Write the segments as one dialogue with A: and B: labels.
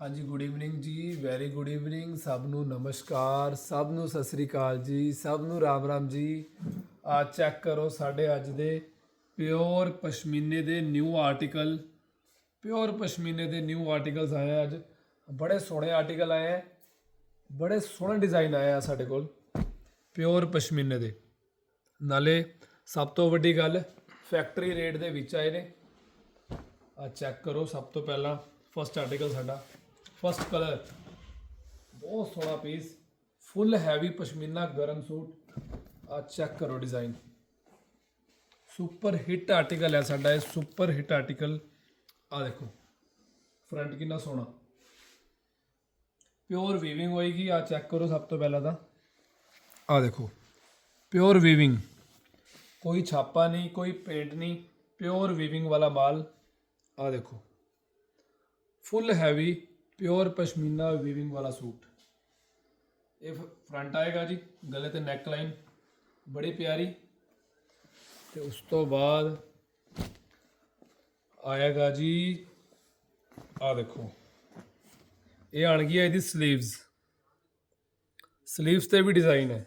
A: ਹਾਂਜੀ good evening ਜੀ very good evening ਸਭ ਨੂੰ ਨਮਸਕਾਰ, ਸਭ ਨੂੰ ਸਤਿ ਸ੍ਰੀ ਅਕਾਲ ਜੀ, ਸਭ ਨੂੰ ਰਾਮ ਰਾਮ ਜੀ। ਆ ਚੈੱਕ ਕਰੋ ਸਾਡੇ ਅੱਜ ਦੇ ਪਿਓਰ ਪਸ਼ਮੀਨੇ ਦੇ ਨਿਊ ਆਰਟੀਕਲ ਪਿਓਰ ਪਸ਼ਮੀਨੇ ਦੇ ਨਿਊ ਆਰਟੀਕਲਸ ਆਏ ਆ ਅੱਜ। ਬੜੇ ਸੋਹਣੇ ਆਰਟੀਕਲ ਆਏ ਆ, ਬੜੇ ਸੋਹਣੇ ਡਿਜ਼ਾਈਨ ਆਏ ਆ ਸਾਡੇ ਕੋਲ ਪਿਓਰ ਪਸ਼ਮੀਨੇ ਦੇ। ਨਾਲੇ ਸਭ ਤੋਂ ਵੱਡੀ ਗੱਲ ਫੈਕਟਰੀ ਰੇਟ ਦੇ ਵਿੱਚ ਆਏ ਨੇ। ਆ ਚੈੱਕ ਕਰੋ ਸਭ ਤੋਂ ਪਹਿਲਾਂ ਫਸਟ ਆਰਟੀਕਲ ਸਾਡਾ। ਫਸਟ ਕਲਰ ਬਹੁਤ ਸੋਹਣਾ ਪੀਸ ਫੁੱਲ ਹੈਵੀ ਪਸ਼ਮੀਨਾ ਗਰਮ ਸੂਟ. ਆ ਚੈੱਕ ਕਰੋ ਡਿਜ਼ਾਈਨ ਸੁਪਰ ਹਿੱਟ ਆਰਟੀਕਲ ਹੈ ਸਾਡਾ ਇਹ ਸੁਪਰ ਹਿੱਟ ਆਰਟੀਕਲ ਆ ਦੇਖੋ। ਫਰੰਟ ਕਿੰਨਾ ਸੋਹਣਾ। ਪਿਓਰ ਵੀਵਿੰਗ ਹੋਏਗੀ, ਆ ਚੈੱਕ ਕਰੋ ਸਭ ਤੋਂ ਪਹਿਲਾਂ ਤਾਂ। ਆ ਦੇਖੋ। ਪਿਓਰ ਵੀਵਿੰਗ ਕੋਈ ਛਾਪਾ ਨਹੀਂ, ਕੋਈ ਪੇਂਟ ਨਹੀਂ ਪਿਓਰ ਵੀਵਿੰਗ ਵਾਲਾ ਮਾਲ। ਆ ਦੇਖੋ। Full heavy pure pashmina weaving ਵਾਲਾ ਸੂਟ। ਇਹ ਫਰੰਟ ਆਏਗਾ ਜੀ, ਗਲੇ ਤੇ ਨੈਕ ਲਾਈਨ ਬੜੀ ਪਿਆਰੀ। ਤੇ ਉਸ ਤੋਂ ਬਾਅਦ ਆਏਗਾ ਜੀ ਆ ਦੇਖੋ। ਇਹ ਆਣਗੀ ਇਹਦੀ 슬ੀਵਸ 슬ੀਵਸ ਤੇ ਵੀ ਡਿਜ਼ਾਈਨ ਹੈ।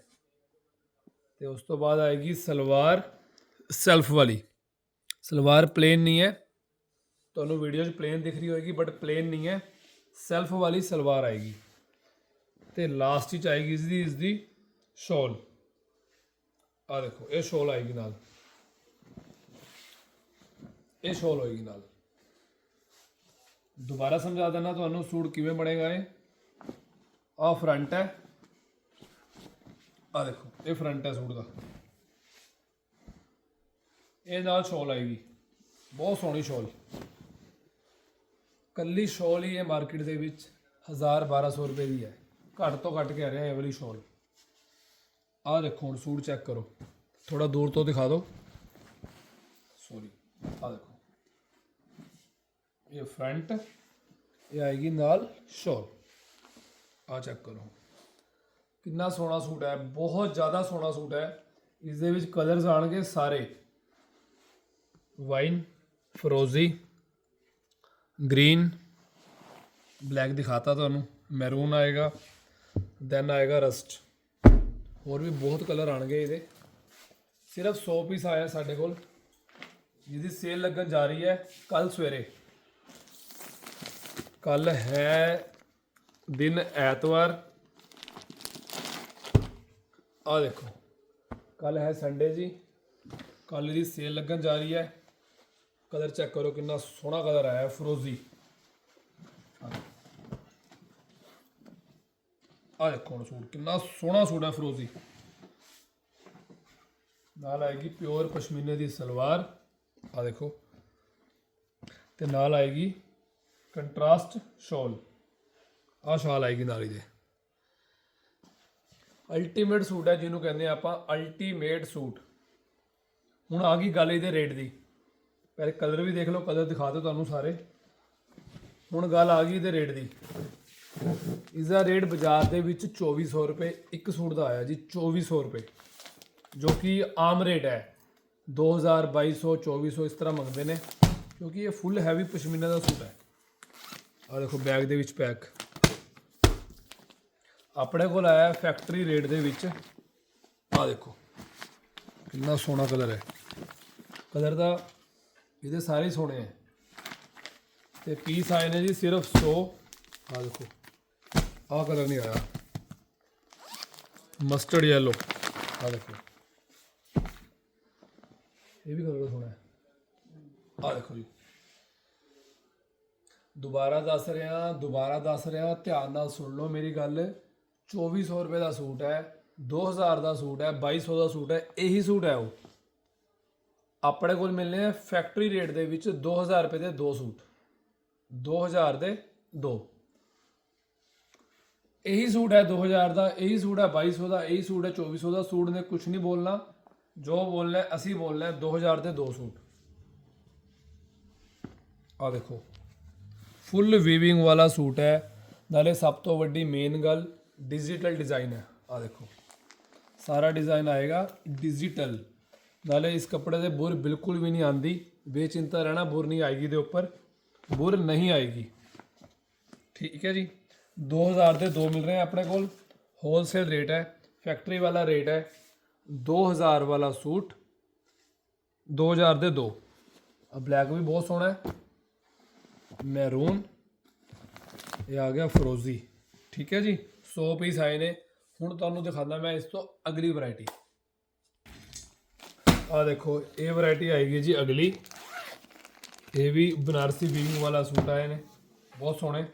A: ਤੇ ਉਸ ਤੋਂ ਬਾਅਦ ਆਏਗੀ ਸਲਵਾਰ ਸੈਲਫ ਵਾਲੀ। ਸਲਵਾਰ ਪਲੇਨ ਨਹੀਂ ਹੈ। ਤੁਹਾਨੂੰ ਵੀਡੀਓ 'ਚ ਪਲੇਨ ਦਿਖ ਰਹੀ ਹੋਏਗੀ ਬਟ ਪਲੇਨ ਨਹੀਂ ਹੈ। ਸੈਲਫ ਵਾਲੀ ਸਲਵਾਰ ਆਏਗੀ। ਤੇ ਲਾਸਟ ਵਿੱਚ ਆਏਗੀ ਇਸ ਦੀ ਇਸ ਦੀ ਸ਼ਾਲ ਆ ਦੇਖੋ, ਇਹ ਸ਼ੋਲ ਆਏਗੀ ਨਾਲ। ਇਹ ਸ਼ੋਲ ਹੋਏਗੀ ਨਾਲ। ਦੁਬਾਰਾ ਸਮਝਾ ਦਿੰਦਾ ਤੁਹਾਨੂੰ ਸੂਟ ਕਿਵੇਂ ਬਣੇਗਾ ਇਹ। ਆ ਫਰੰਟ ਹੈ। ਆ ਦੇਖੋ, ਇਹ ਫਰੰਟ ਹੈ ਸੂਟ ਦਾ। ਇਹ ਨਾਲ ਸ਼ੋਲ ਆਏਗੀ। ਬਹੁਤ ਸੋਹਣੀ ਸ਼ੋਲ ਕੱਲੀ ਸ਼ਾਲ ਹੀ ਹੈ ਮਾਰਕੀਟ ਦੇ ਵਿੱਚ 1000 1200 ਰੁਪਏ ਦੀ ਹੈ। ਘੱਟ ਤੋਂ ਘੱਟ ਕਹਿ ਰਿਹਾ ਇਹ ਵਾਲੀ ਸ਼ਾਲ। ਆਹ ਦੇਖੋ, ਹੁਣ ਸੂਟ ਚੈੱਕ ਕਰੋ। ਥੋੜਾ ਦੂਰ ਤੋਂ ਦਿਖਾ ਦਿਓ। ਸੌਰੀ ਆਹ ਦੇਖੋ। ਇਹ ਫਰੰਟ ਇਹ ਆਏਗੀ ਨਾਲ ਸ਼ਾਲ। ਆਹ ਚੈੱਕ ਕਰੋ। ਕਿੰਨਾ ਸੋਹਣਾ ਸੂਟ ਹੈ, ਬਹੁਤ ਜ਼ਿਆਦਾ ਸੋਹਣਾ ਸੂਟ ਹੈ। ਇਸ ਦੇ ਵਿੱਚ ਕਲਰਸ ਆਣਗੇ ਸਾਰੇ। ਵਾਈਨ ਫਰੋਜ਼ੀ ਗ੍ਰੀਨ ਬਲੈਕ ਦਿਖਾਤਾ ਤੁਹਾਨੂੰ ਮੈਰੂਨ ਆਏਗਾ ਦੈਨ ਆਏਗਾ ਰਸਟ ਹੋਰ ਵੀ ਬਹੁਤ ਕਲਰ ਆਣਗੇ ਇਹਦੇ। ਸਿਰਫ 100 ਪੀਸ ਆਇਆ ਸਾਡੇ ਕੋਲ, ਜਿਹਦੀ ਸੇਲ ਲੱਗਣ ਜਾ ਰਹੀ ਹੈ ਕੱਲ ਸਵੇਰੇ। ਕੱਲ ਹੈ ਦਿਨ ਐਤਵਾਰ। ਆ ਦੇਖੋ ਕੱਲ ਹੈ ਸੰਡੇ ਜੀ। ਕੱਲ ਦੀ ਸੇਲ ਲੱਗਣ ਜਾ ਰਹੀ ਹੈ। ਕਲਰ ਚੈੱਕ ਕਰੋ ਕਿੰਨਾ ਸੋਹਣਾ ਕਲਰ ਆਇਆ ਫਰੋਜ਼ੀ ਆ ਦੇਖੋ ਹੁਣ ਸੂਟ, ਕਿੰਨਾ ਸੋਹਣਾ ਸੂਟ ਹੈ ਫਰੋਜ਼ੀ ਨਾਲ ਆਏਗੀ ਪਿਓਰ ਪਸ਼ਮੀਨੇ ਦੀ ਸਲਵਾਰ ਆ ਦੇਖੋ। ਤੇ ਨਾਲ ਆਏਗੀ ਕੰਟਰਾਸਟ ਸ਼ਾਲ ਆ ਸ਼ਾਲ ਆਏਗੀ ਨਾਲ ਇਹਦੇ ਅਲਟੀਮੇਟ ਸੂਟ ਹੈ ਜਿਹਨੂੰ ਕਹਿੰਦੇ ਆ ਆਪਾਂ ਅਲਟੀਮੇਟ ਸੂਟ। ਹੁਣ ਆ ਗਈ ਗੱਲ ਇਹਦੇ ਰੇਟ ਦੀ। ਪਹਿਲੇ ਕਲਰ ਵੀ ਦੇਖ ਲਓ ਕਲਰ ਦਿਖਾ ਦਿਓ ਤੁਹਾਨੂੰ ਸਾਰੇ। ਹੁਣ ਗੱਲ ਆ ਗਈ ਇਹਦੇ ਰੇਟ ਦੀ। ਇਸ ਦਾ ਰੇਟ ਬਾਜ਼ਾਰ ਦੇ ਵਿੱਚ 2400 ਰੁਪਏ, ਇੱਕ ਸੂਟ ਦਾ ਆਇਆ ਜੀ 2400 ਰੁਪਏ, ਜੋ ਕਿ ਆਮ ਰੇਟ ਹੈ। 2000 2200 2400 ਇਸ ਤਰ੍ਹਾਂ ਮੰਗਦੇ ਨੇ, ਕਿਉਂਕਿ ਇਹ ਫੁੱਲ ਹੈਵੀ ਪਸ਼ਮੀਨਾ ਦਾ ਸੂਟ ਹੈ। ਆ ਦੇਖੋ ਬੈਗ ਦੇ ਵਿੱਚ ਪੈਕ ਆਪਣੇ ਕੋਲ ਆਇਆ ਫੈਕਟਰੀ ਰੇਟ ਦੇ ਵਿੱਚ ਆ ਦੇਖੋ, ਕਿੰਨਾ ਸੋਹਣਾ ਕਲਰ ਹੈ। ਕਲਰ ਦਾ ਇਹਦੇ ਸਾਰੇ ਹੀ ਸੋਹਣੇ ਹੈ ਤੇ ਪੀਸ ਆਏ ਨੇ ਜੀ ਸਿਰਫ 100 ਆ ਦੇਖੋ, ਆਹ ਕਲਰ ਨਹੀਂ ਆਇਆ। ਮਸਟਰਡ ਯੈਲੋ ਆ ਦੇਖੋ। ਇਹ ਵੀ ਕਲਰ ਸੋਹਣਾ ਹੈ। ਆ ਦੇਖੋ ਜੀ। ਦੁਬਾਰਾ ਦੱਸ ਰਿਹਾ, ਦੁਬਾਰਾ ਦੱਸ ਰਿਹਾ, ਧਿਆਨ ਨਾਲ ਸੁਣ ਲਓ ਮੇਰੀ ਗੱਲ। 2400 ਰੁਪਏ ਦਾ ਸੂਟ ਹੈ 2000 ਦਾ ਸੂਟ ਹੈ 2200 ਦਾ ਸੂਟ ਹੈ, ਇਹੀ ਸੂਟ ਹੈ ਉਹ। ਆਪਣੇ ਕੋਲ ਮਿਲਨੇ ਆ ਫੈਕਟਰੀ ਰੇਟ ਦੇ ਵਿੱਚ 2000 ਰੁਪਏ ਦੇ ਦੋ ਸੂਟ। 2000 ਦੇ ਦੋ। ਇਹੀ ਸੂਟ ਹੈ 2000 ਦਾ ਇਹੀ ਸੂਟ ਹੈ 2200 ਦਾ ਇਹੀ ਸੂਟ ਹੈ 2400 ਦਾ। ਸੂਟ ਨੇ ਕੁਝ ਨਹੀਂ ਬੋਲਣਾ। ਜੋ ਬੋਲਣਾ ਹੈ, ਅਸੀਂ ਬੋਲਣਾ ਹੈ 2000 ਦੇ ਦੋ ਸੂਟ। ਆ ਦੇਖੋ। ਫੁੱਲ ਵੀਵਿੰਗ ਵਾਲਾ ਸੂਟ ਹੈ। ਨਾਲੇ ਸਭ ਤੋਂ ਵੱਡੀ ਮੇਨ ਗੱਲ ਡਿਜੀਟਲ ਡਿਜ਼ਾਈਨ ਹੈ। ਆ ਦੇਖੋ। ਸਾਰਾ ਡਿਜ਼ਾਈਨ ਆਏਗਾ ਡਿਜੀਟਲ ਨਾਲੇ ਇਸ ਕੱਪੜੇ ਦੇ ਬੁਰ ਬਿਲਕੁਲ ਵੀ ਨਹੀਂ ਆਂਦੀ ਬੇਚਿੰਤਾ ਰਹਿਣਾ ਬੁਰ ਨਹੀਂ ਆਏਗੀ ਦੇ ਉੱਪਰ, ਬੁਰ ਨਹੀਂ ਆਏਗੀ। ਠੀਕ ਹੈ ਜੀ। 2000 ਦੇ ਦੋ ਮਿਲ ਰਹੇ ਆ ਆਪਣੇ ਕੋਲ। ਹੋਲਸੇਲ ਰੇਟ ਹੈ ਫੈਕਟਰੀ ਵਾਲਾ ਰੇਟ ਹੈ 2000 ਵਾਲਾ ਸੂਟ 2000 ਦੇ ਦੋ। ਬਲੈਕ ਵੀ ਬਹੁਤ ਸੋਹਣਾ ਹੈ। ਮੈਰੂਨ ਇਹ ਆ ਗਿਆ ਫਰੋਜ਼ੀ ਠੀਕ ਹੈ ਜੀ। 100 ਪੀਸ ਆਏ ਨੇ। ਹੁਣ ਤੁਹਾਨੂੰ ਦਿਖਾਉਂਦਾ ਮੈਂ ਇਸ ਤੋਂ ਅਗਲੀ ਵੈਰਾਈਟੀ ਆ ਦੇਖੋ, ਇਹ ਵੈਰਾਈਟੀ ਆਏਗੀ ਜੀ ਅਗਲੀ। ਇਹ ਵੀ ਬਨਾਰਸੀ ਵੀਵਿੰਗ ਵਾਲਾ ਸੂਟ ਆਏ ਨੇ, ਬਹੁਤ ਸੋਹਣੇ।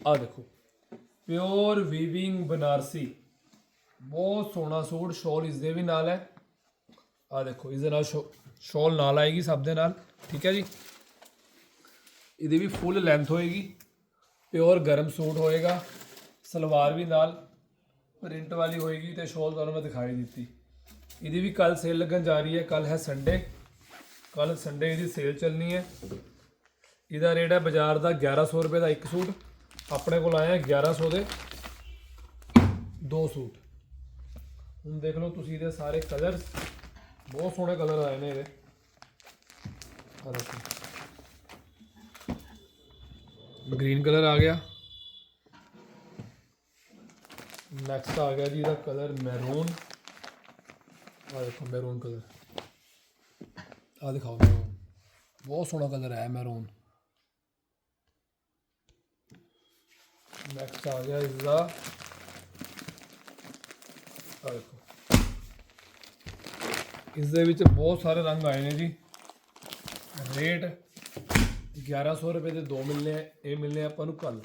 A: ਆ ਦੇਖੋ ਪਿਓਰ ਵੀਵਿੰਗ ਬਨਾਰਸੀ। ਬਹੁਤ ਸੋਹਣਾ ਸੂਟ ਸ਼ਾਲ ਇਸ ਦੇ ਵੀ ਨਾਲ ਹੈ। ਆ ਦੇਖੋ ਇਸ ਦੇ ਨਾਲ ਸ਼ਾਲ ਨਾਲ ਆਏਗੀ ਸਭ ਦੇ ਨਾਲ, ਠੀਕ ਹੈ ਜੀ? ਇਹਦੀ ਵੀ ਫੁੱਲ ਲੈਂਥ ਹੋਏਗੀ। ਪਿਓਰ ਗਰਮ ਸੂਟ ਹੋਏਗਾ। ਸਲਵਾਰ ਵੀ ਨਾਲ ਪ੍ਰਿੰਟ ਵਾਲੀ ਹੋਏਗੀ ਤੇ ਸ਼ਾਲ ਤੁਹਾਨੂੰ ਮੈਂ ਦਿਖਾਈ ਦਿੱਤੀ। ਇਹਦੀ ਵੀ ਕੱਲ ਸੇਲ ਲੱਗਣ ਜਾ ਰਹੀ ਹੈ ਕੱਲ ਹੈ ਸੰਡੇ ਕੱਲ ਸੰਡੇ ਇਹਦੀ ਸੇਲ ਚੱਲਣੀ ਹੈ। ਇਹਦਾ ਰੇਟ ਹੈ ਬਾਜ਼ਾਰ ਦਾ 1100 ਰੁਪਏ ਦਾ ਇੱਕ ਸੂਟ। ਆਪਣੇ ਕੋਲ ਆਇਆ 1100 ਦੇ ਦੋ ਸੂਟ। ਹੁਣ ਦੇਖ ਲਓ ਤੁਸੀਂ ਇਹਦੇ ਸਾਰੇ ਕਲਰਸ ਬਹੁਤ ਸੋਹਣੇ ਕਲਰ ਆਏ ਨੇ ਇਹਦੇ। ਆਹ ਦੇਖੋ। ਗ੍ਰੀਨ ਕਲਰ ਆ ਗਿਆ। ਨੈਕਸਟ ਆ ਗਿਆ ਜੀ ਇਹਦਾ ਕਲਰ ਮੈਰੂਨ ਆ ਦੇਖੋ ਮੈਰੂਨ ਕਲਰ ਆ ਦਿਖਾਓ ਮੈਰੂਨ ਬਹੁਤ ਸੋਹਣਾ ਕਲਰ ਹੈ ਮੈਰੂਨ ਨੈਕਸਟ ਆ ਗਿਆ ਇਸ ਦਾ ਆ ਦੇਖੋ। ਇਸ ਦੇ ਵਿੱਚ ਬਹੁਤ ਸਾਰੇ ਰੰਗ ਆਏ ਨੇ ਜੀ। ਰੇਟ 1100 ਰੁਪਏ ਦੇ ਦੋ ਮਿਲਨੇ ਆ, ਇਹ ਮਿਲਨੇ ਆ ਆਪਾਂ ਨੂੰ ਕੱਲ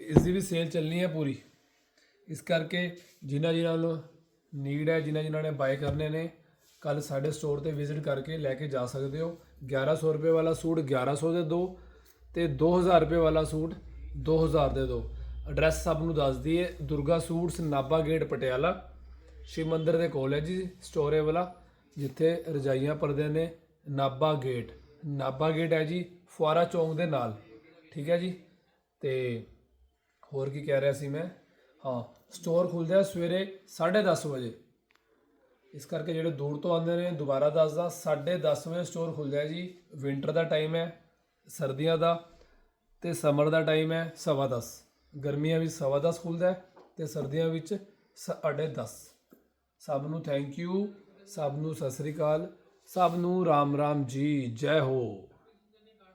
A: ਇਸ ਦੀ ਵੀ ਸੇਲ ਚੱਲਣੀ ਹੈ ਪੂਰੀ। ਇਸ ਕਰਕੇ ਜਿਨ੍ਹਾਂ ਜਿਨ੍ਹਾਂ ਨੂੰ ਨੀਡ ਹੈ ਜਿਨ੍ਹਾਂ ਜਿਨ੍ਹਾਂ ਨੇ ਬਾਏ ਕਰਨੇ ਨੇ ਕੱਲ ਸਾਡੇ ਸਟੋਰ ਤੇ ਵਿਜ਼ਿਟ ਕਰਕੇ ਲੈ ਕੇ ਜਾ ਸਕਦੇ ਹੋ। 1100 ਰੁਪਏ ਵਾਲਾ ਸੂਟ 1100 ਦੇ ਦੋ ਤੇ 2000 ਰੁਪਏ ਵਾਲਾ ਸੂਟ 2000 ਦੇ ਦੋ। ਐਡਰੈਸ ਸਭ ਨੂੰ ਦੱਸ ਦਈਏ, ਦੁਰਗਾ ਸੂਟਸ ਨਾਭਾ ਗੇਟ ਪਟਿਆਲਾ। ਸ਼ਿਵ ਮੰਦਿਰ ਦੇ ਕੋਲ ਹੈ ਜੀ ਸਟੋਰ ਇਹ ਵਾਲਾ, ਜਿੱਥੇ ਰਜਾਈਆਂ ਪਰਦੇ ਨੇ ਨਾਭਾ ਗੇਟ। ਨਾਭਾ ਗੇਟ ਹੈ ਜੀ, ਫੁਆਰਾ ਚੌਂਕ ਦੇ ਨਾਲ। ਠੀਕ ਹੈ ਜੀ? ਤੇ ਹੋਰ ਕੀ ਕਹਿ ਰਿਹਾ ਸੀ ਮੈਂ? ਹਾਂ ਸਟੋਰ ਖੁੱਲਦਾ ਹੈ ਸਵੇਰੇ 10:30 ਵਜੇ। ਇਸ ਕਰਕੇ ਜਿਹੜੇ ਦੂਰ ਤੋਂ ਆਉਂਦੇ ਨੇ, ਦੁਬਾਰਾ ਦੱਸਦਾ 10:30 ਵਜੇ ਸਟੋਰ ਖੁੱਲਦਾ ਹੈ ਜੀ। ਵਿੰਟਰ ਦਾ ਟਾਈਮ ਹੈ, ਸਰਦੀਆਂ ਦਾ ਤੇ ਸਮਰ ਦਾ ਟਾਈਮ ਹੈ 10:30 ਗਰਮੀਆਂ ਵਿੱਚ 10:30 ਖੁੱਲਦਾ ਹੈ ਤੇ ਸਰਦੀਆਂ ਵਿੱਚ 10:30 ਸਭ ਨੂੰ ਥੈਂਕ ਯੂ ਸਭ ਨੂੰ ਸਤਿ ਸ੍ਰੀ ਅਕਾਲ, ਸਭ ਨੂੰ ਰਾਮ ਰਾਮ ਜੀ, ਜੈ ਹੋ।